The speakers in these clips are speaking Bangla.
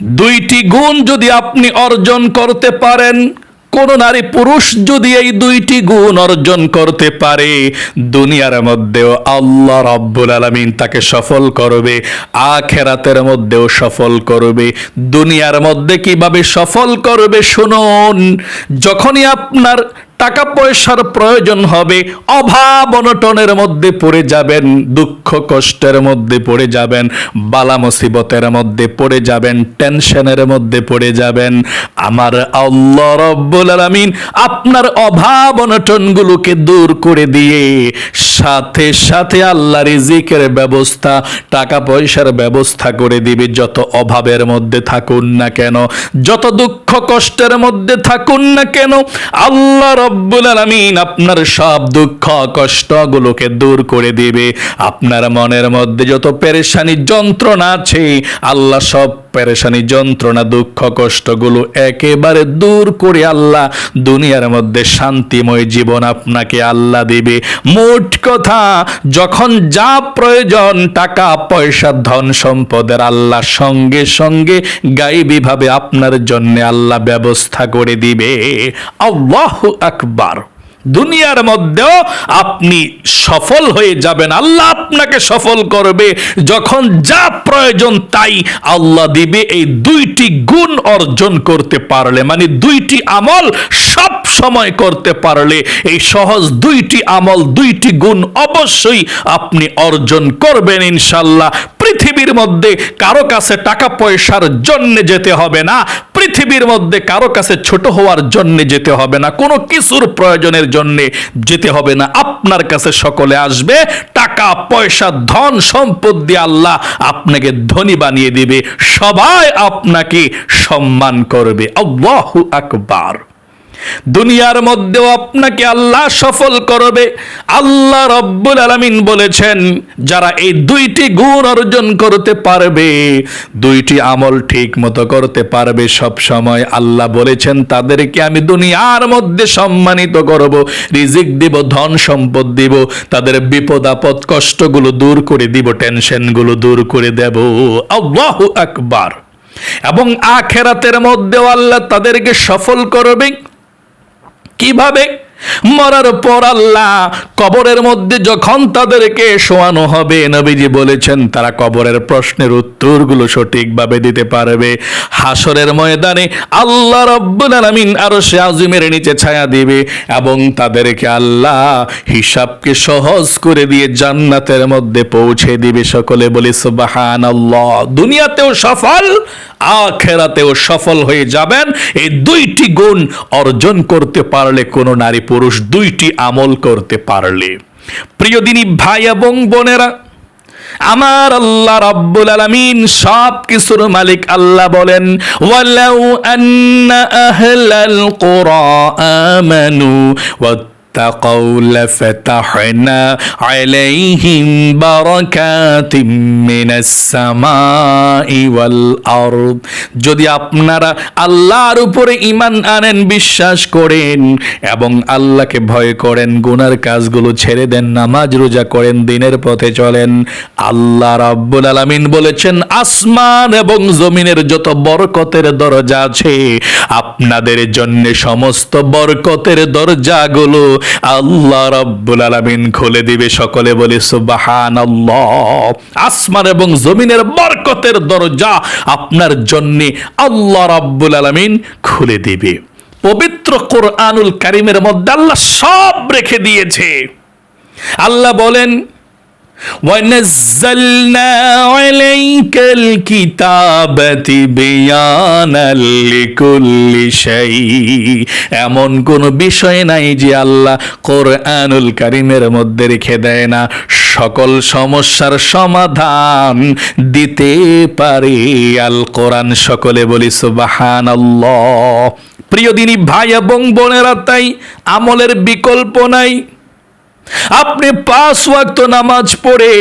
দুইটি গুণ যদি আপনি অর্জন করতে পারেন, কোন নারী পুরুষ যদি এই দুইটি গুণ অর্জন করতে পারে, দুনিয়ার মধ্যেও আল্লাহ রাব্বুল আলামিন তাকে সফল করবে, আখেরাতের মধ্যেও সফল করবে। দুনিয়ার মধ্যে কীভাবে সফল করবে শুনুন, যখনই আপনার টাকা পয়সার প্রয়োজন হবে, অভাব অনটনের মধ্যে পড়ে যাবেন, দুঃখ কষ্টের মধ্যে পড়ে যাবেন, বালা মুসিবতের মধ্যে পড়ে যাবেন, টেনশনের মধ্যে পড়ে যাবেন। আমার আল্লাহ রব্বুল আলামিন আপনার অভাব অনটনগুলোকে দূর করে দিয়ে, সাথে সাথে আল্লাহ রিজিকের ব্যবস্থা টাকা পয়সার ব্যবস্থা করে দিবে। যত অভাবের মধ্যে থাকুন না কেন, যত দুঃখ কষ্টের মধ্যে থাকুন না কেন, আল্লাহ রব্বুল আলামিন আপনার সব দুঃখ কষ্টগুলোকে দূর করে দেবে। আপনার মনের মধ্যে যত পেরেশানি, যন্ত্রণা আছে, আল্লাহ সব পেরেশানি যন্ত্রণা, দুঃখ, কষ্টগুলো একেবারে দূর করে আল্লাহ, দুনিয়ার মধ্যে শান্তিময় জীবন আপনাকে আল্লাহ দিবে। মোট কথা, যখন যা প্রয়োজন, টাকা, পয়সা, ধন সম্পদের আল্লাহ সঙ্গে সঙ্গে গাইবীভাবে আপনার জন্য আল্লাহ ব্যবস্থা করে দিবে। আল্লাহ আকবার। দুনিয়ার মধ্যেও আপনি সফল হয়ে যাবেন। আল্লাহ আপনাকে সফল করবে। যখন যা প্রয়োজন তাই আল্লাহ দিবে। এই দুইটি গুণ অর্জন করতে পারলে মানে দুইটি আমল সব সময় করতে পারলে, এই সহজ দুইটি আমল, দুইটি গুণ অবশ্যই আপনি অর্জন করবেন ইনশাল্লাহ। পৃথিবীর মধ্যে কারও কাছে টাকা পয়সার জন্য যেতে হবে না। পৃথিবীর মধ্যে কারও কাছে ছোট হওয়ার জন্য যেতে হবে না। কোনো কিছুর প্রয়োজনের জন্য যেতে হবে না। আপনার কাছে সকলে আসবে, টাকা, পয়সা, ধন, সম্পদ দিয়ে আল্লাহ আপনাকে ধনী বানিয়ে দিবে। সবাই আপনাকে সম্মান করবে। আল্লাহু আকবার। দুনিয়ার মধ্যেও আপনাকে আল্লাহ সফল করবে। আল্লাহ রব্বুল আলামিন বলেছেন, যারা এই দুইটি গুণ অর্জন করতে পারবে, দুইটি আমল ঠিক মতো করতে পারবে, সব সময় আল্লাহ বলেছেন, তাদেরকে আমি দুনিয়ার মধ্যে সম্মানিত করব, রিজিক দিব, ধন সম্পদ দিব, তাদের বিপদ আপদ কষ্টগুলো দূর করে দিব, টেনশনগুলো দূর করে দেব। আল্লাহু আকবার। এবং আখেরাতের মধ্যেও আল্লাহ তাদেরকে সফল করবে। কীভাবে? মরার পর আল্লাহ কবরের মধ্যে যখন তাদেরকে শোয়ানো হবে, নবীজি বলেছেন, তারা কবরের প্রশ্নের উত্তরগুলো সঠিকভাবে দিতে পারবে। হাসরের ময়দানে আল্লাহ রব্বুল আলামিন আরও সে আজিমের নিচে ছায়া দিবে এবং তাদেরকে আল্লাহ হিসাবকে সহজ করে দিয়ে জান্নাতের মধ্যে পৌঁছে দিবে। সকলে বলি, সুবহানাল্লাহ। দুনিয়াতেও সফল আখেরাতেও সফল হয়ে যাবেন। এই দুইটি গুণ অর্জন করতে পারলে কোনো নারী পুরুষ দুইটি আমল করতে পারলে। প্রিয় দিনী ভাই এবং বোনেরা, আমার আল্লাহ রাব্বুল আলামিন সব কিছুর মালিক আল্লাহ বলেন, ওয়ালাউ আন্না আহলাল কুরা আমানু واتقوا لفتحنا عليهم بركات من السماء والأرض যদি আপনারা আল্লাহর উপরে ইমান আনেন বিশ্বাস করেন এবং আল্লাহকে ভয় করেন গুনার কাজগুলো ছেড়ে দেন নামাজ রোজা করেন দিনের পথে চলেন আল্লাহ রাব্বুল আলামিন বলেছেন আসমান এবং জমিনের যত বরকতের দরজা আছে আপনাদের জন্য সমস্ত বরকতের দরজাগুলো আল্লাহ রব্বুল আলামিন খুলে দিবে সকলে বলে সুবহানাল্লাহ। আসমান এবং জমিনের বরকতের দরজা আপনার জন্য আল্লাহ রব্বুল আলামিন খুলে দিবে। পবিত্র কোরআনুল কারিমের মধ্যে আল্লাহ সব রেখে দিয়েছে। আল্লাহ বলেন ونزلنا عليك الكتاب تبيانا لكل شيء এমন কোন বিষয় নাই যে আল্লাহ কোরআনুল কারিমের মধ্যে রেখে দেয় না সকল সমস্যার সমাধান দিতে পারে আল কোরআন সকলে বলি সুবহানাল্লাহ প্রিয় দিনী ভাই এবং বোনেরা তাই আমলের বিকল্প নাই আপনি পাঁচ ওয়াক্ত নামাজ পড়ে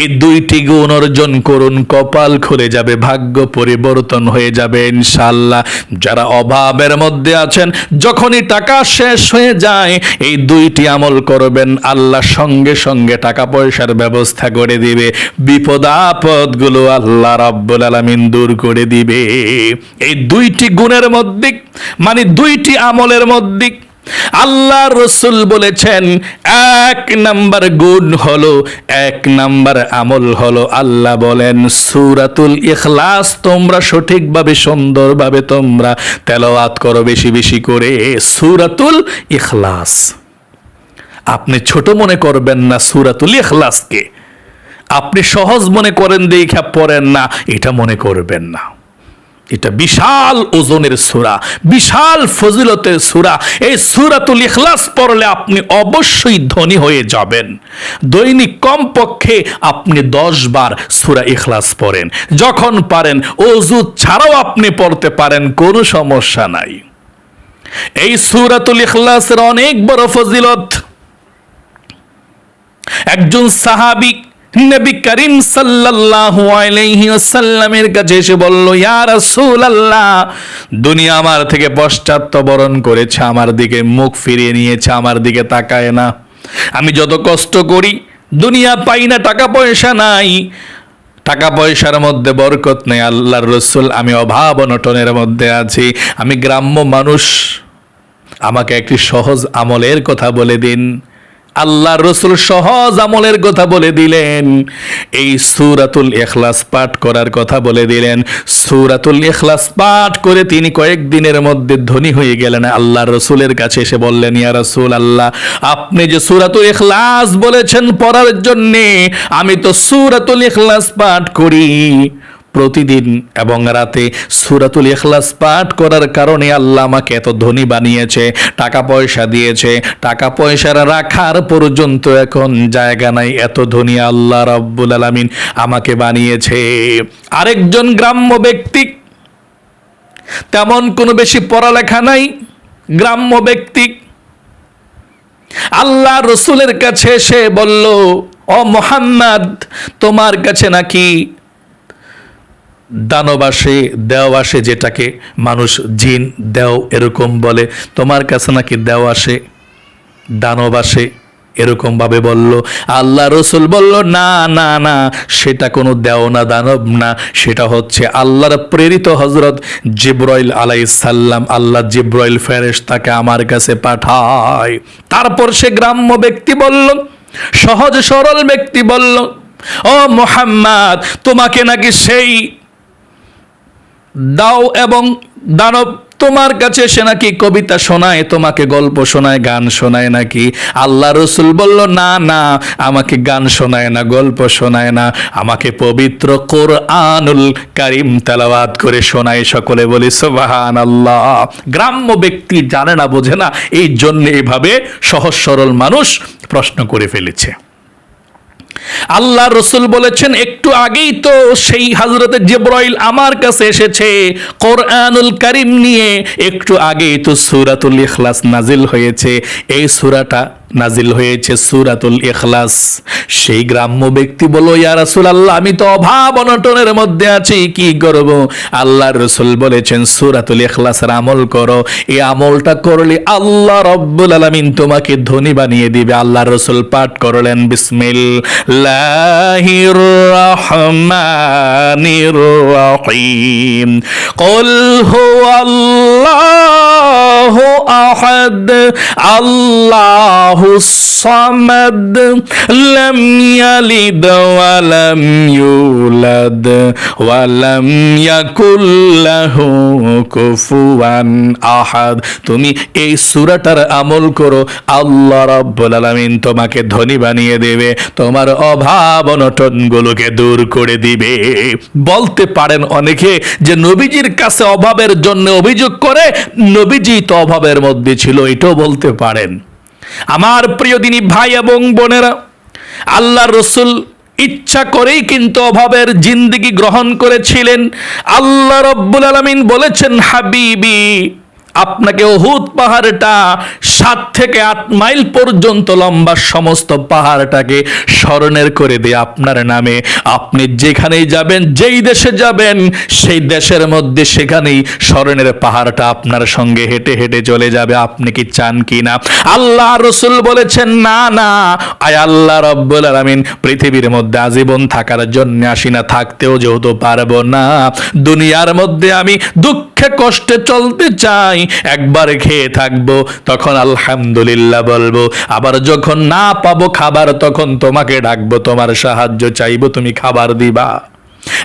এই দুইটি গুণ অর্জন করুন, কপাল খুলে যাবে, ভাগ্য পরিবর্তন হয়ে যাবে ইনশাল্লাহ যারা অভাবের মধ্যে আছেন, যখনই টাকা শেষ হয়ে যায়, এই দুইটি আমল করবেন, আল্লাহ সঙ্গে সঙ্গে টাকা পয়সার ব্যবস্থা করে দিবে। বিপদ আপদগুলো আল্লাহ রাব্বুল আলামিন দূর করে দিবে। এই দুইটি গুণের মধ্যে মানে দুইটি আমলের মধ্যে আল্লাহ রসুল বলেছেন, এক নাম্বার গুণ হলো, এক নাম্বার আমল হলো। আল্লাহ বলেন, সুরাতুল ইখলাস তোমরা সঠিকভাবে, সুন্দরভাবে তোমরা তেলাওয়াত করো বেশি বেশি করে। সুরাতুল ইখলাস। আপনি ছোট মনে করবেন না সুরাতুল ইখলাসকে। আপনি সহজ মনে করেন, দেখা পড়েন না, এটা মনে করবেন না। এটা বিশাল ওজনের সুরা, বিশাল ফজিলতের সুরা। এই সুরাতুল ইখলাস পড়লে আপনি অবশ্যই ধনী হয়ে যাবেন। দৈনিক কমপক্ষে আপনি দশ বার সুরা ইখলাস পড়েন। যখন পারেন, অজু ছাড়াও আপনি পড়তে পারেন, কোনো সমস্যা নাই। এই সুরাতুল ইখলাসের অনেক বড় ফজিলত। একজন সাহাবি নবী করিম সাল্লাল্লাহু আলাইহি ওয়াসাল্লামের কাছে এসে বলল, ইয়া রাসূলুল্লাহ, দুনিয়া আমার থেকে পশ্চাত্তবরণ করেছে, আমার দিকে মুখ ফিরিয়ে নিয়েছে, আমার দিকে তাকায় না। আমি যত কষ্ট করি, দুনিয়া পাই না, টাকা পয়সা নাই। টাকা পয়সার মধ্যে বরকত নেই, আল্লাহর রসুল, আমি অভাব অনটনের মধ্যে আছি। আমি গ্রাম্য মানুষ, আমাকে একটি সহজ আমলের কথা বলে দিন। আল্লাহ রসুল সহজ আমলের কথা বলে দিলেন। এই সুরাতুল এখলাস পাঠ করার কথা বলে দিলেন। সুরাতুল এখলাস পাঠ করে তিনি কয়েকদিনের মধ্যে ধনী হয়ে গেলেন। আল্লাহ রসুলের কাছে এসে বললেন, ইয়া রসুল আল্লাহ আপনি যে সুরাতুল এখলাস বলেছেন পড়ার জন্যে, আমি তো সুরাতুল এখলাস পাঠ করি। প্রতিদিন এবং রাতে সুরাতুল ইখলাস পাঠ করার কারণে আল্লাহ আমাকে এত ধনী বানিয়েছে, টাকা পয়সা দিয়েছে, টাকা পয়সার রাখার পর্যন্ত এখন জায়গা নাই, এত ধনী আল্লাহ রাব্বুল আলামিন আমাকে বানিয়েছে। আরেকজন গ্রাম্য ব্যক্তি, তেমন কোনো বেশি পড়ালেখা নাই, গ্রাম্য ব্যক্তি, আল্লাহ রসুলের কাছে এসে বলল, ও মোহাম্মদ, তোমার কাছে নাকি দানব আসে দেও আসে যেটাকে মানুষ জিন, দেও এরকম বলে, তোমার কাছে নাকি দেও আসে দানব আসে এরকম ভাবে বলল। আল্লাহ রসুল বলল, না না না, সেটা কোনো দেও না, দানব না, সেটা হচ্ছে আল্লাহর প্রেরিত হজরত জিব্রাইল আলাই সাল্লাম আল্লাহ জিব্রাইল ফেরেশ তাকে আমার কাছে পাঠায়। তারপর সে গ্রাম্য ব্যক্তি বলল, সহজ সরল ব্যক্তি বলল, ও মোহাম্মদ, তোমাকে নাকি সেই দাও এবং দানব, তোমার কাছে সে নাকি কবিতা শোনায়, তোমাকে গল্প শোনায়, গান শোনায় নাকি? আল্লাহ রসুল বলল, না না, আমাকে গান শোনায় না, গল্প শোনায় না, আমাকে পবিত্র কোরআনুল কারিম তেলাওয়াত করে শোনায়। সকলে বলি সোবাহান আল্লাহ গ্রাম্য ব্যক্তি জানে না, বোঝে না, এই জন্য এইভাবে সহজ সরল মানুষ প্রশ্ন করে ফেলেছে। আল্লাহ রসুল বলেছেন, একটু আগেই তো সেই হাজরতে জিব্রাইল আমার কাছে এসেছে। কোরআনুল করিম নিয়ে একটু আগেই তো সুরাতুল ইখলাস নাজিল হয়েছে। এই সুরাটা নাজিল হয়েছে সুরাতুল এখলাস সেই গ্রাম্য ব্যক্তি বলো ইয়া রাসুল আল্লাহ আমি তো অভাব অনটনের মধ্যে আছি, কি করব? আল্লাহ রসুল বলেছেন, সুরাতুল এখলাসের আমল করো। এই আমলটা করলে আল্লাহ রব্বুল আলমিন তোমাকে ধনী বানিয়ে দিবে। আল্লাহর রসুল পাঠ করলেন বিসমিল লাহির রহমানির রহিম। কল হো আল্লাহ أحد الله الصمد لم يلد ولم يولد ولم يكن له كفوا أحد তুমি এই সূরাটার আমল করো আল্লাহ রাব্বুল আলামিন তোমাকে ধনী বানিয়ে দেবে তোমার অভাব অনটনগুলোকে দূর করে দিবে বলতে পারেন অনেকে যে নবীজির কাছে অভাবের জন্য অভিযোগ করে নবীজি তো অভাবের মধ্যে ছিল, এটাও বলতে পারেন। আমার প্রিয় দিনী ভাই এবং বোনেরা আল্লাহ রসুল ইচ্ছা করেই কিন্তু অভাবের জিন্দিগি গ্রহণ করেছিলেন। আল্লাহ রব্বুল আলমিন বলেছেন, হাবিবি আপনাকে অহুত পাহাড়টা সাত থেকে আট মাইল পর্যন্ত লম্বা সমস্ত পাহাড়টাকে স্মরণের করে দিয়ে আপনার নামে। আপনি যেখানেই যাবেন, যেই দেশে যাবেন, সেই দেশের মধ্যে সেখানেই স্মরণের পাহাড়টা আপনার সঙ্গে হেঁটে হেঁটে চলে যাবে। আপনি কি চান কি না? আল্লাহ রসুল বলেছেন, না না। আয় আল্লাহ রব্বুল আলামিন, পৃথিবীর মধ্যে আজীবন থাকার জন্য আসি না, থাকতেও যেহেতু পারব না। দুনিয়ার মধ্যে আমি দুঃখে কষ্টে চলতে চাই একবার খেয়ে থাকব, তখন আলহামদুলিল্লাহ বলব। আবার যখন না পাবো খাবার, তখন তোমাকে ডাকবো, তোমার সাহায্য চাইব, তুমি খাবার দিবা।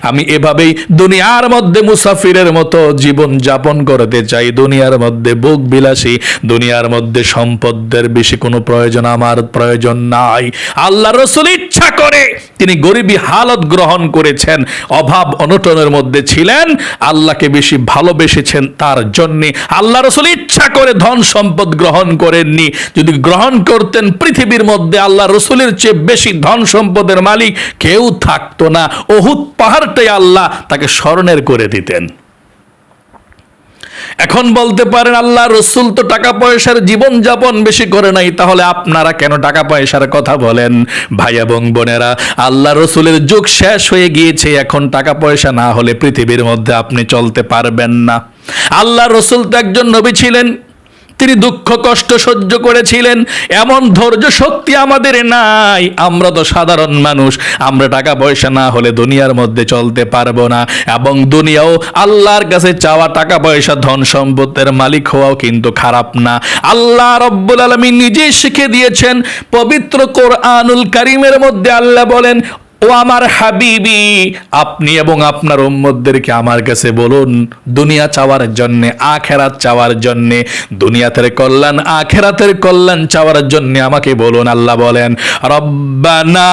আমি এভাবেই দুনিয়ার মধ্যে মুসাফিরের মতো জীবন যাপন করতে চাই। দুনিয়ার মধ্যে বুক বিলাসী, দুনিয়ার মধ্যে সম্পদের বেশি কোনো প্রয়োজন আমার প্রয়োজন নাই। আল্লাহ রসুল ইচ্ছা করে তিনি গরিবী হালত গ্রহণ করেছেন, অভাব অনটনের মধ্যে ছিলেন, আল্লাহকে বেশি ভালোবেসেছেন তার জন্যে। আল্লাহ রসুল ইচ্ছা করে ধন সম্পদ গ্রহণ করেননি। যদি গ্রহণ করতেন পৃথিবীর মধ্যে আল্লাহ রসুলের চেয়ে বেশি ধন সম্পদের মালিক কেউ থাকতো না। অহুত পাহাড়টাই আল্লাহ তাকে স্মরণের করে দিতেন। এখন বলতে পারেন, আল্লাহ রসুল তো টাকা পয়সার জীবন যাপন বেশি করে নাই, তাহলে আপনারা কেন টাকা পয়সার কথা বলেন? ভাই এবং বোনেরা, আল্লাহ রসুলের যুগ শেষ হয়ে গিয়েছে, এখন টাকা পয়সা না হলে পৃথিবীর মধ্যে আপনি চলতে পারবেন না। আল্লাহ রসুল তো একজন নবী ছিলেন তিনি দুঃখ কষ্ট সহ্য করেছিলেন, এমন ধৈর্য শক্তি আমাদের নাই। আমরা তো সাধারণ মানুষ, আমরা টাকা পয়সা না হলে দুনিয়ার মধ্যে চলতে পারব না। এবং দুনিয়াও আল্লাহর কাছে চাওয়া টাকা পয়সা, ধন সম্পদের মালিক হওয়াও কিন্তু খারাপ না। আল্লাহ রব্বুল আলমী নিজেই শিখে দিয়েছেন, পবিত্র কোরআনুল কারিমের মধ্যে আল্লাহ বলেন ও আমার হাবিবি, আপনি এবং আপনার উম্মতদেরকে আমার কাছে বলুন, দুনিয়া চাওয়ার জন্য, আখেরাত চাওয়ার জন্য, দুনিয়াতের কল্যাণ, আখেরাতের কল্যাণ চাওয়ার জন্য আমাকে বলুন, আল্লাহ বলেন, রব্বানা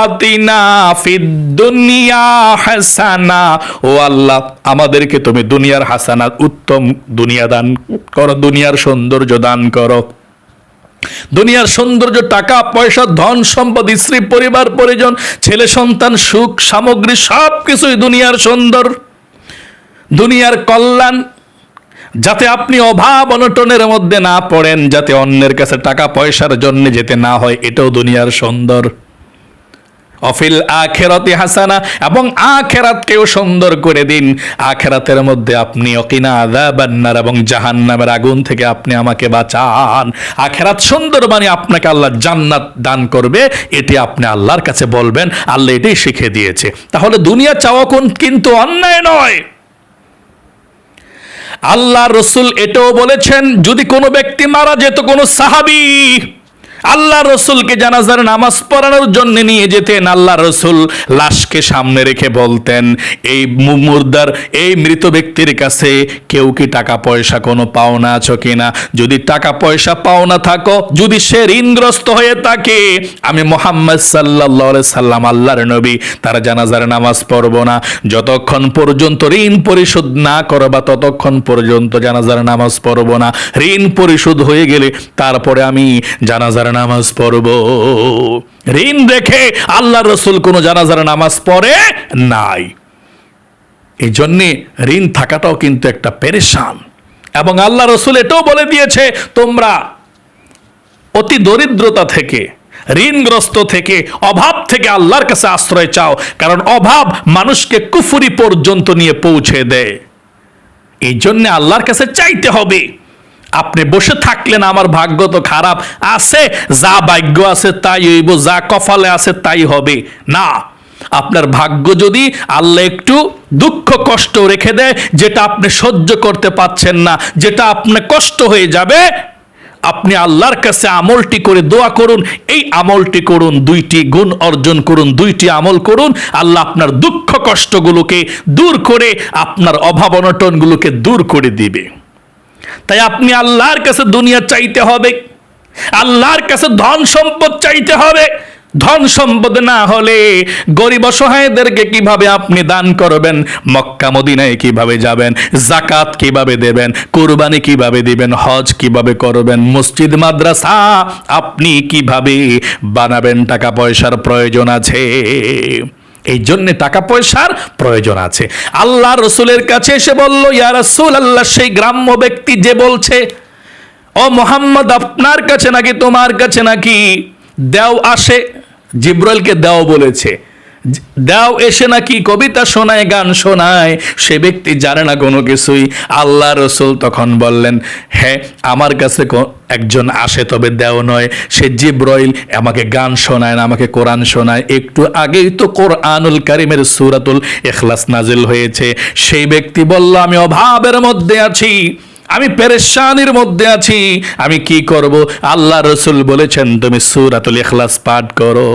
আতিনা ফিদ দুনিয়া হাসানা। ও আল্লাহ, আমাদেরকে তুমি দুনিয়ার হাসানা উত্তম দুনিয়া দান করো, দুনিয়ার সৌন্দর্য দান করো। দুনিয়ার সৌন্দর্য, টাকা, পয়সা, ধন, সম্পদ, স্ত্রী, পরিবার, পরিজন, ছেলে, সন্তান, সুখ, সামগ্রী সব কিছুই দুনিয়ার সুন্দর। দুনিয়ার কল্যাণ, যাতে আপনি অভাব অনটনের মধ্যে না পড়েন, যাতে অন্যের কাছে টাকা, পয়সার জন্য যেতে না হয়, এটাও দুনিয়ার সুন্দর। অফিল আখেরাতে হাসানা এবং আখেরাতকেও সুন্দর করে দিন। আখেরাতের মধ্যে আপনি অকিনা আদাবান্নার এবং জাহান্নামের আগুন থেকে আপনি আমাকে বাঁচান। আখেরাত সুন্দর মানে আপনাকে আল্লাহ জান্নাত দান করবে, এটি আপনি আল্লাহর কাছে বলবেন, আল্লাহ এটি শিখে দিয়েছে। তাহলে দুনিয়া চাওয়া কোন কিন্তু অন্যায় নয়। আল্লাহ রসুল এটাও বলেছেন, যদি কোনো ব্যক্তি মারা যেত কোনো সাহাবি আল্লাহ রসুলকে জানাজার নামাজ পড়ানোর জন্য নিয়ে যেতেন। আল্লাহ রসুল লাশকে সামনে রেখে বলতেন, এই মুর্দার, এই মৃত ব্যক্তির কাছে কেউ কি টাকা পয়সা কোনো পাওনা আছো কিনা? যদি টাকা পয়সা পাওনা থাকো, যদি সে ঋণগ্রস্ত হয়ে থাকে, আমি মোহাম্মদ সাল্লাহ সাল্লাম, আল্লাহর নবী, তার জানাজার নামাজ পড়ব না। যতক্ষণ পর্যন্ত ঋণ পরিশোধ না করো বা ততক্ষণ পর্যন্ত জানাজার নামাজ পড়ব না। ঋণ পরিশোধ হয়ে গেলে তারপরে আমি জানাজার নামাজ পড়ব। ঋণ রেখে আল্লাহ রসুল কোনো জানাজার নামাজ পড়ে নাই। এই জন্যে ঋণ থাকাটাও কিন্তু একটা পেরেশান। এবং আল্লাহ রসুল এটাও বলে দিয়েছে, তোমরা অতি দরিদ্রতা থেকে, ঋণগ্রস্ত থেকে, অভাব থেকে আল্লাহর কাছে আশ্রয় চাও। কারণ অভাব মানুষকে কুফুরি পর্যন্ত নিয়ে পৌঁছে দেয়। এই জন্য আল্লাহর কাছে চাইতে হবে। আপনি বসে থাকলেন, আমার ভাগ্য তো খারাপ। আছে যা ভাগ্য আছে তাই হইব, যা কপালে আছে তাই হবে। না, আপনার ভাগ্য যদি আল্লাহ একটু দুঃখ কষ্ট রেখে দেয়, যেটা আপনি সহ্য করতে পাচ্ছেন না, যেটা আপনার কষ্ট হয়ে যাবে, আপনি আল্লাহর কাছে আমলটি করে দোয়া করুন, এই আমলটি করুন, দুইটি গুণ অর্জন করুন, দুইটি আমল করুন, আল্লাহ আপনার দুঃখ কষ্টগুলোকে দূর করে, আপনার অভাব অনটনগুলোকে দূর করে দিবে। তাই আপনি আল্লাহর কাছে দুনিয়া চাইতে হবে, আল্লাহর কাছে ধন সম্পদ চাইতে হবে। ধন সম্পদ না হলে গরিব অসহায়দেরকে কীভাবে আপনি দান করবেন, মক্কা মদিনায় কীভাবে যাবেন জাকাত কীভাবে দেবেন, কুরবানি কীভাবে দিবেন, হজ কীভাবে করবেন, মসজিদ, মাদ্রাসা, আপনি কীভাবে বানাবেন, টাকা পয়সার প্রয়োজন আছে। এই জন্যে টাকা পয়সার প্রয়োজন আছে। আল্লাহ রসুলের কাছে এসে বলল, ইয়া রসুল আল্লাহ সেই গ্রাম্য ব্যক্তি যে বলছে, ও মোহাম্মদ, আপনার কাছে নাকি তোমার কাছে নাকি দেও আসে? জিব্রাইলকে দেও বলেছে। দাও এসে নাকি কবিতা শোনায়, গান শোনায়। সে ব্যক্তি জানে না কোনো কিছুই। আল্লাহ রসুল তখন বললেন হ্যাঁ আমার কাছে একজন আসে তবে দেও নয়। সে জিব্রইল আমাকে গান শোনায় না, আমাকে কোরআন শোনায়। একটু আগেই তো কোরআনুল কারিমের সুরাতুল এখলাস নাজিল হয়েছে। সেই ব্যক্তি বলল, আমি অভাবের মধ্যে আছি। আমি পেরেশানির মধ্যে আছি। আমি কি করব? আল্লাহ রসুল বলেছেন, তুমি সুরাতুল ইখলাস পাঠ করো।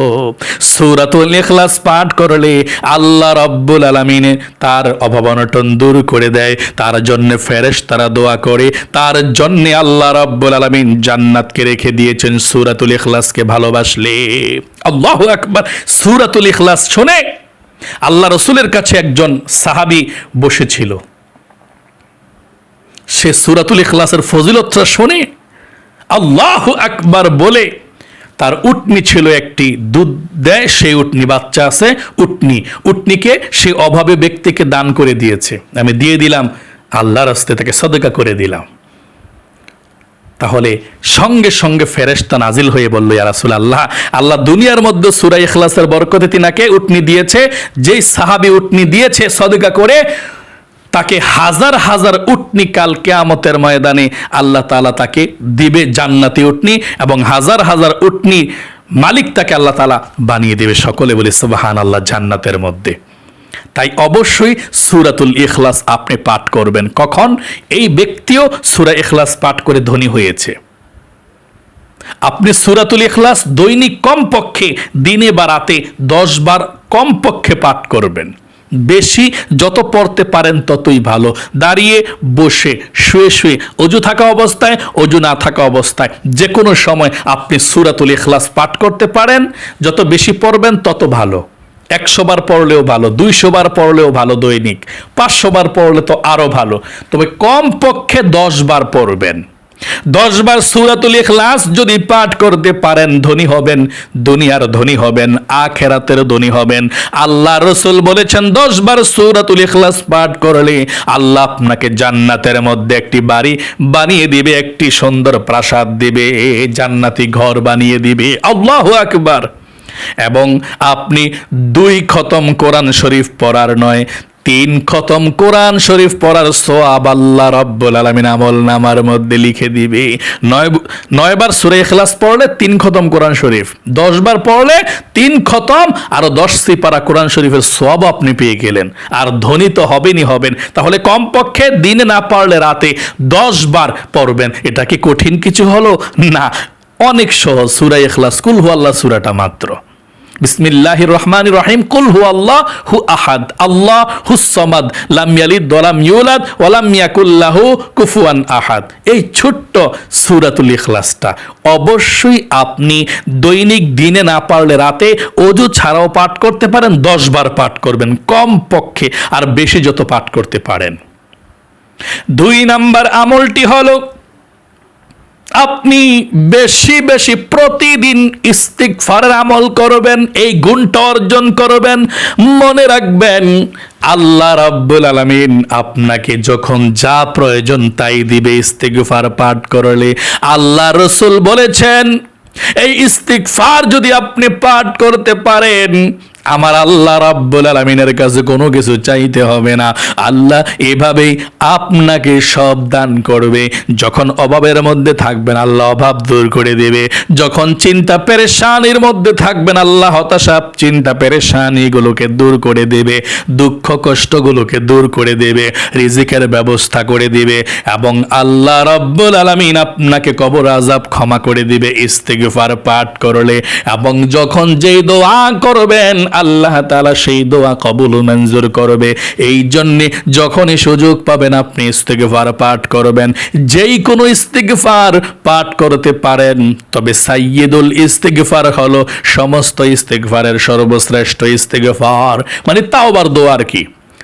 সুরাতুল ইখলাস পাঠ করলে আল্লাহ রব্বুল আলমিনে তার অভাবনটন দূর করে দেয়। তার জন্য ফেরেশ তারা দোয়া করে। তার জন্য আল্লাহ রব্বুল আলমিন জান্নাতকে রেখে দিয়েছেন সুরাতুল ইখলাসকে ভালোবাসলে। আল্লাহ একবার সুরাতুল ইখলাস শোনে আল্লাহ রসুলের কাছে একজন সাহাবি বসেছিল। সে সুরাতুল ইখলাসের ফজিলতটা শোনে, আল্লাহ আকবার বলে, তার উটনি ছিল একটি দুধ দেয় সেই উটনি বাচ্চা আছে, উটনি, উটনিকে সে অভাবে ব্যক্তিকে দান করে দিয়েছে। আমি দিয়ে দিলাম আল্লাহ রাস্তে তাকে সদকা করে দিলাম। তাহলে সঙ্গে সঙ্গে ফেরেশতা নাজিল হয়ে বলল, ইয়া রাসূল আল্লাহ আল্লাহ দুনিয়ার মধ্যে সুরাই ইখলাসের বরকতে তিনাকে উটনি দিয়েছে, যেই সাহাবী উটনি দিয়েছে সদকা করে তাকে হাজার হাজার উটনি কাল কেয়ামতের ময়দানে আল্লাহ তাআলা তাকে দিবে জান্নাতি উটনি এবং হাজার হাজার উটনি মালিক তাকে আল্লাহ তাআলা বানিয়ে দেবে সকলে বলে সুবাহান আল্লাহ জান্নাতের মধ্যে। তাই অবশ্যই সুরাতুল ইখলাস আপনি পাঠ করবেন। কখন? এই ব্যক্তিও সুরা ইখলাস পাঠ করে ধনী হয়েছে। আপনি সুরাতুল ইখলাস দৈনিক কমপক্ষে দিনে বা রাতে দশ বার কমপক্ষে পাঠ করবেন। বেশি, যত পড়তে পারেন ততই ভালো। দাঁড়িয়ে, বসে, শুয়ে শুয়ে, অজু থাকা অবস্থায়, অজু না থাকা অবস্থায়। যে কোনো সময় আপনি সুরাতুল ইখলাস পাঠ করতে পারেন, যত বেশি পড়বেন তত ভালো। একশো বার পড়লেও ভালো, দুইশো বার পড়লেও ভালো দৈনিক, পাঁচশো বার পড়লে তো আরও ভালো। তবে কম পক্ষে দশ বার পড়বেন। দশ বার সুরাতুল ইখলাস যদি পাঠ করতে পারেন, ধনী হবেন, দুনিয়ার ধনী হবেন, আখেরাতের ধনী হবেন। আল্লাহ রসুল বলেছেন দশ বার সুরাতুল ইখলাস পাঠ করলে আল্লাহ আপনাকে জান্নাতের মধ্যে একটি বাড়ি বানিয়ে দিবে, একটি সুন্দর প্রাসাদ দিবে, জান্নাতি ঘর বানিয়ে দিবে। আল্লাহ আকবার। এবং আপনি দুই খতম কোরআন শরীফ পড়ার নয় তিন খতম কোরআন শরীফ পড়ার সোয়াব আল্লাহ রব্বুল আলমিন আমল নামার মধ্যে লিখে দিবে। নয় নয়বার সুরে ইখলাস পড়লে তিন খতম কোরআন শরীফ। দশ বার পড়লে তিন খতম, আরও দশ সিপারা কোরআন শরীফের সোয়াব আপনি পেয়ে গেলেন। আর ধনী তো হবেনই হবেন। তাহলে কমপক্ষে দিনে না পারলে রাতে দশ বার পড়বেন। এটা কি কঠিন কিছু হলো? না। অনেক সহজ। সুরা ইখলাস, কুল আল্লাহ সুরাটা মাত্র। বিসমিল্লাহির রহমান রহিম, কুল হু আল্লাহ হু আহাদ, আল্লাহ হুসমাদ লাম ইয়ালিদ ওয়ালাম ইউলাদ ওয়ালাম ইয়াকুল্লাহু কুফুয়ান আহাদ। এই ছোট্ট সূরাতুল ইখলাসটা অবশ্যই আপনি দৈনিক দিনে না পারলে রাতে অজু ছাড়াও পাঠ করতে পারেন, দশ বার পাঠ করবেন কম পক্ষে আর বেশি যত পাঠ করতে পারেন। দুই নাম্বার আমলটি হলো আপনি বেশি বেশি প্রতিদিন ইস্তিকফারের আমল করবেন, এই গুণটা অর্জন করবেন। মনে রাখবেন, আল্লাহ রাব্বুল আলামিন আপনাকে যখন যা প্রয়োজন তাই দিবে ইস্তিগফার পাঠ করলে। আল্লাহ রসুল বলেছেন, এই ইস্তিগফার যদি আপনি পাঠ করতে পারেন আমার আল্লাহ রাব্বুল আলামিনের কাছে কোনো কিছু চাইতে হবে না। আল্লাহ এভাবেই আপনাকে সব দান করবে। যখন অভাবের মধ্যে থাকবেন, আল্লাহ অভাব দূর করে দেবে। যখন চিন্তা পেরেশানির মধ্যে থাকবেন, আল্লাহ হতাশা চিন্তা পেরেশানিগুলোকে দূর করে দেবে। দুঃখ কষ্টগুলোকে দূর করে দেবে। রিজিকের ব্যবস্থা করে দিবে। এবং আল্লাহ রব্বুল আলামিন আপনাকে কবর আজাব ক্ষমা করে দিবে। ইস্তেগফার পাঠ করলে। এবং যখন যেই দোয়া করবেন আল্লাহ তালা সেই দোয়া কবুল মঞ্জুর করবে। এই জন্যে যখনই সুযোগ পাবেন আপনি ইস্তেগফার পাঠ করবেন। যেই কোনো ইস্তেগফার পাঠ করতে পারেন, তবে সাইয়েদুল ইস্তেগফার হলো সমস্ত ইস্তেগফারের সর্বশ্রেষ্ঠ ইস্তেগফার। মানে তাওবার দোয়া আর কি?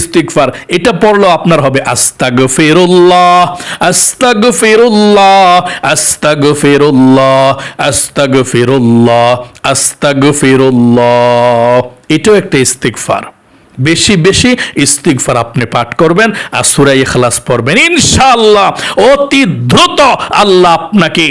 ইস্তিগফার, এটা পড়ল আপনার হবে আস্তাগফিরুল্লাহ আস্তাগফিরুল্লাহ আস্তাগফিরুল্লাহ আস্তাগফিরুল্লাহ আস্তাগফিরুল্লাহ। এটাও একটা ইস্তিকফার বেশি বেশি ইস্তিগফার আপনি পাঠ করবেন আর সুরাই খালাস পড়বেন। ইনশাআল্লাহ অতি দ্রুত আল্লাহ আপনাকে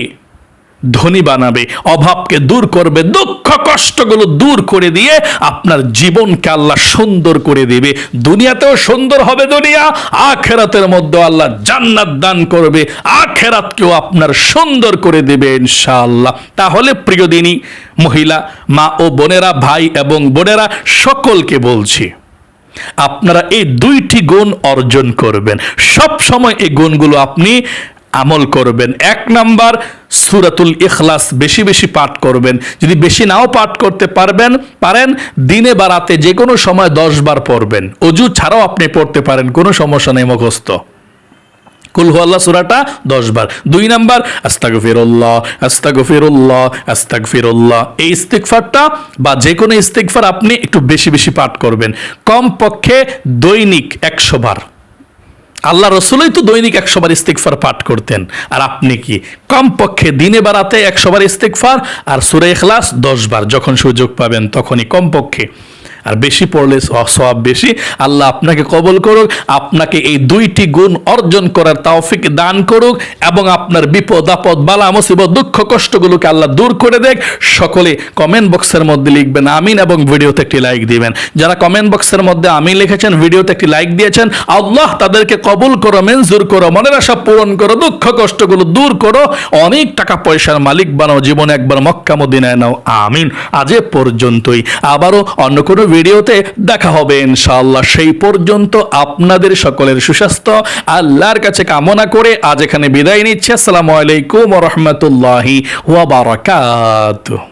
ধনী বানাবে, অভাবকে দূর করবে, দুঃখ কষ্টগুলো দূর করে দিয়ে আপনার জীবনকে আল্লাহ সুন্দর করে দেবে। দুনিয়াতেও সুন্দর হবে দুনিয়া, আখেরাতের মধ্যে আল্লাহ জান্নাত দান করবে, আখেরাতকেও আপনার সুন্দর করে দেবে ইনশাআল্লাহ। তাহলে প্রিয় দিনী, মহিলা, মা ও বোনেরা, ভাই এবং বোনেরা, সকলকে বলছি, আপনারা এই দুইটি গুণ অর্জন করবেন। সব সময় এই গুণগুলো আপনি আমল করবেন। এক নাম্বার, সুরাতুল ইখলাস বেশি বেশি পাঠ করবেন। যদি বেশি নাও পাঠ করতে পারবেন, পারেন, দিনে বা রাতে যে কোনো সময় দশ বার পড়বেন। অজু ছাড়াও আপনি পড়তে পারেন, কোনো সমস্যা নেই, মুখস্থ। কুল আল্লাহ সুরাটা দশ বার। দুই নাম্বার, আস্তাগফিরুল্লাহ আস্তাগফিরুল্লাহ আস্তাগফিরুল্লাহ। এই ইস্তিগফারটা বা যে কোনো ইস্তিগফার আপনি একটু বেশি বেশি পাঠ করবেন। কমপক্ষে দৈনিক একশো বার। আল্লাহ রসুলই তো দৈনিক একশোবার ইস্তিকফার পাঠ করতেন। আর আপনি কি? কমপক্ষে দিনে বেড়াতে একশোবার ইস্তিকফার আর সুরে এখলাস দশ বার। যখন সুযোগ পাবেন তখনই কমপক্ষে। আর বেশি পড়লে সব বেশি। আল্লাহ আপনাকে কবল করুক, আপনাকে এই দুইটি গুণ অর্জন করার তাওফিক দান করুক এবং আপনার বিপদ, আপদ, বালা, মুসিবত, দুঃখ, কষ্টগুলোকে আল্লাহ দূর করে দেখ। সকলে কমেন্ট বক্সের মধ্যে লিখবেন আমিন এবং ভিডিওতে একটি লাইক দিবেন। যারা কমেন্ট বক্সের মধ্যে আমিন লিখেছেন, ভিডিওতে একটি লাইক দিয়েছেন, আল্লাহ তাদেরকে কবুল করো মেনজুর করো, মনের আশা পূরণ করো, দুঃখ, কষ্টগুলো দূর করো, অনেক টাকা পয়সার মালিক বানাও, জীবনে একবার মক্কা মদিনায় নাও, আমিন। আজ এ পর্যন্তই। আবারও অন্য কোনো ভিডিওতে দেখা হবে ইনশাআল্লাহ। সেই পর্যন্ত আপনাদের সকলের সুস্বাস্থ্য, আল্লাহর কাছে কামনা করে আজ এখানে বিদায় নিচ্ছে। আসসালামু আলাইকুম রহমতুল্লাহি ওয়া বারাকাতুহু।